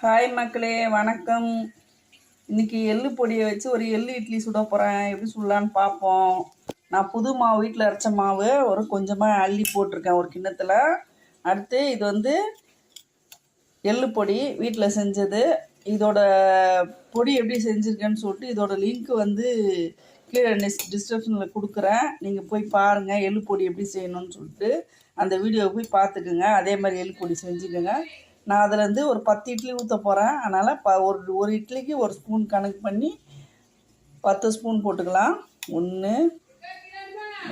Hi மக்களே வணக்கம். இன்றைக்கி எள்ளு பொடியை வச்சு ஒரு எள்ளு இட்லி சுட போகிறேன் எப்படி சுடலான்னு பார்ப்போம். நான் புது மாவு வீட்டில் அரைச்ச மாவு ஒரு கொஞ்சமாக அள்ளி போட்டிருக்கேன் ஒரு கிண்ணத்தில். அடுத்து இது வந்து எள்ளு பொடி வீட்டில் செஞ்சது. இதோட பொடி எப்படி செஞ்சுருக்கேன்னு சொல்லிட்டு இதோட லிங்க் வந்து கீழே டிஸ்கிரிப்ஷனில் கொடுக்குறேன். நீங்கள் போய் பாருங்கள் எள்ளு பொடி எப்படி செய்யணும்னு சொல்லிட்டு. அந்த வீடியோவை போய் பார்த்துக்குங்க. அதே மாதிரி எள்ளு பொடி செஞ்சுக்கோங்க. நான் அதுலேருந்து ஒரு பத்து இட்லி ஊற்ற போகிறேன் அதனால் ப ஒரு ஒரு இட்லிக்கு ஒரு ஸ்பூன் கணக்கு பண்ணி பத்து ஸ்பூன் போட்டுக்கலாம். ஒன்று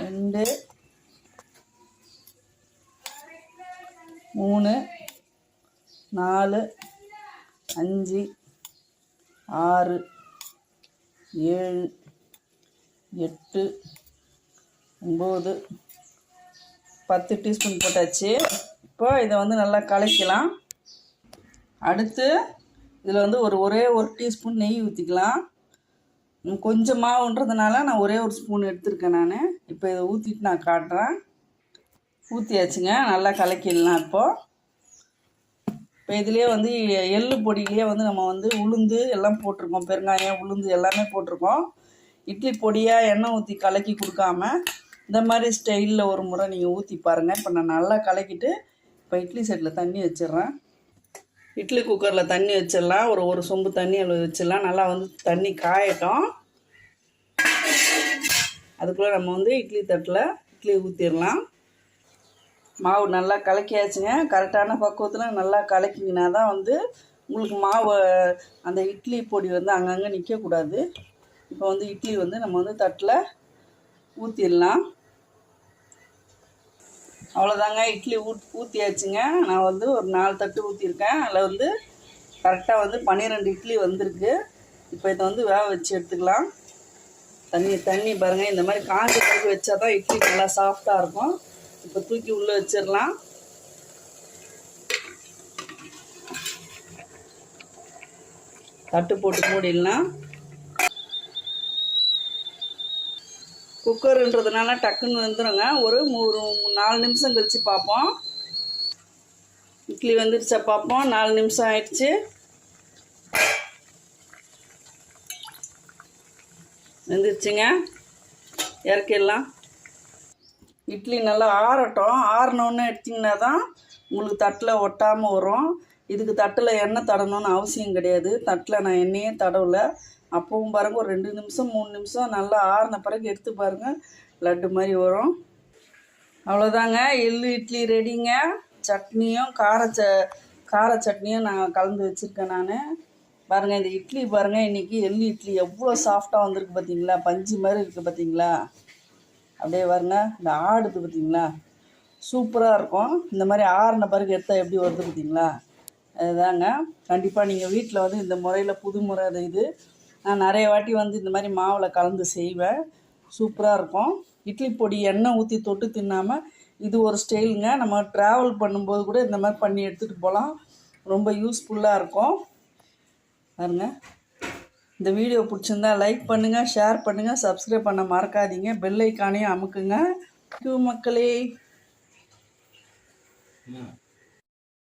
ரெண்டு மூணு நாலு அஞ்சு ஆறு ஏழு எட்டு ஒம்பது பத்து டீஸ்பூன் போட்டாச்சு. இப்போ இதை வந்து நல்லா கலக்கலாம் அடுத்து இதில் வந்து ஒரு ஒரே ஒரு டீஸ்பூன் நெய் ஊற்றிக்கலாம். ம், கொஞ்சம் மாவுன்றதுனால நான் ஒரே ஒரு ஸ்பூன் எடுத்திருக்கேன் நான். இப்போ இதை ஊற்றிட்டு நான் காட்டுறேன். ஊற்றியாச்சுங்க நல்லா கலக்கிடலாம் இப்போது இப்போ இதுலேயே வந்து எள்ளு பொடியிலேயே வந்து நம்ம வந்து உளுந்து எல்லாம் போட்டிருக்கோம். பெருங்காயம் உளுந்து எல்லாமே போட்டிருக்கோம். இட்லி பொடியாக எண்ணெய் ஊற்றி கலக்கி கொடுக்காம இந்த மாதிரி ஸ்டைலில் ஒரு முறை நீங்கள் ஊற்றி பாருங்கள் இப்போ நான் நல்லா கலக்கிட்டு இப்போ இட்லி செட்டில் தண்ணி வச்சிட்றேன். இட்லி குக்கரில் தண்ணி வச்சிடலாம். ஒரு ஒரு சொம்பு தண்ணி அதில் வச்சிடலாம். நல்லா வந்து தண்ணி காயட்டும். அதுக்குள்ளே நம்ம வந்து இட்லி தட்டில் இட்லி ஊற்றிடலாம் மாவு நல்லா கலக்கியாச்சுங்க. கரெக்டான பக்குவத்தில் நல்லா கலக்கிங்கன்னா தான் வந்து உங்களுக்கு மாவு அந்த இட்லி பொடி வந்து அங்கங்கே நிற்கக்கூடாது இப்போ வந்து இட்லி வந்து நம்ம வந்து தட்டில் ஊற்றிடலாம் அவ்வளோதாங்க இட்லி ஊத் ஊற்றியாச்சுங்க நான் வந்து ஒரு நாலு தட்டு ஊற்றிருக்கேன் அதில் வந்து கரெக்டாக வந்து பன்னிரெண்டு இட்லி வந்திருக்கு. இப்போ இதை வந்து வேக வச்சு எடுத்துக்கலாம். தண்ணி தண்ணி பாருங்கள் இந்த மாதிரி காஞ்சி தூக்கி வச்சா தான் இட்லி நல்லா சாஃப்டாக இருக்கும். இப்போ தூக்கி உள்ளே வச்சிடலாம். தட்டு போட்டு மூடிடலாம். குக்கருன்றதுனால டக்குன்னு வந்துடுங்க ஒரு மூணு நாலு நிமிஷம் கழித்து பார்ப்போம். இட்லி வந்துருச்சா பார்ப்போம். நாலு நிமிஷம் ஆயிடுச்சு. வெந்துருச்சுங்க. இறக்கிடலாம். இட்லி நல்லா ஆறட்டும். ஆறினோன்னு எடுத்திங்கன்னா தான் உங்களுக்கு தட்டில் ஒட்டாமல் வரும். இதுக்கு தட்டில் எண்ணெய் தடணும்னு அவசியம் கிடையாது. தட்டில் நான் எண்ணெயே தடவலை. அப்பவும் பாருங்கள் ஒரு ரெண்டு நிமிஷம் மூணு நிமிஷம் நல்லா ஆறின பிறகு எடுத்து பாருங்கள் லட்டு மாதிரி வரும். அவ்வளோதாங்க எள்ளு இட்லி ரெடிங்க. சட்னியும் கார ச கார சட்னியும் நான் கலந்து வச்சுருக்கேன் நான். பாருங்கள் இந்த இட்லி பாருங்கள் இன்றைக்கி எள்ளு இட்லி எவ்வளோ சாஃப்டாக வந்திருக்கு பார்த்தீங்களா பஞ்சு மாதிரி இருக்குது பார்த்தீங்களா அப்படியே பாருங்க இந்த ஆடுது பார்த்தீங்களா சூப்பராக இருக்கும். இந்த மாதிரி ஆறின பிறகு எடுத்தால் எப்படி வருது பார்த்தீங்களா அதுதாங்க. கண்டிப்பாக நீங்கள் வீட்டில் வந்து இந்த முறையில் புது முறை அது இது. நான் நிறைய வாட்டி வந்து இந்த மாதிரி மாவில் கலந்து செய்வேன். சூப்பராக இருக்கும். இட்லி பொடி எண்ணெய் ஊற்றி தொட்டு தின்னாமல் இது ஒரு ஸ்டைலுங்க. நம்ம ட்ராவல் பண்ணும்போது கூட இந்த மாதிரி பண்ணி எடுத்துகிட்டு போகலாம் ரொம்ப யூஸ்ஃபுல்லாக இருக்கும். பாருங்க. இந்த வீடியோ பிடிச்சிருந்தா லைக் பண்ணுங்கள் ஷேர் பண்ணுங்கள் சப்ஸ்கிரைப் பண்ண மறக்காதீங்க. பெல் ஐக்கானையும் அமுக்குங்க. மக்களே.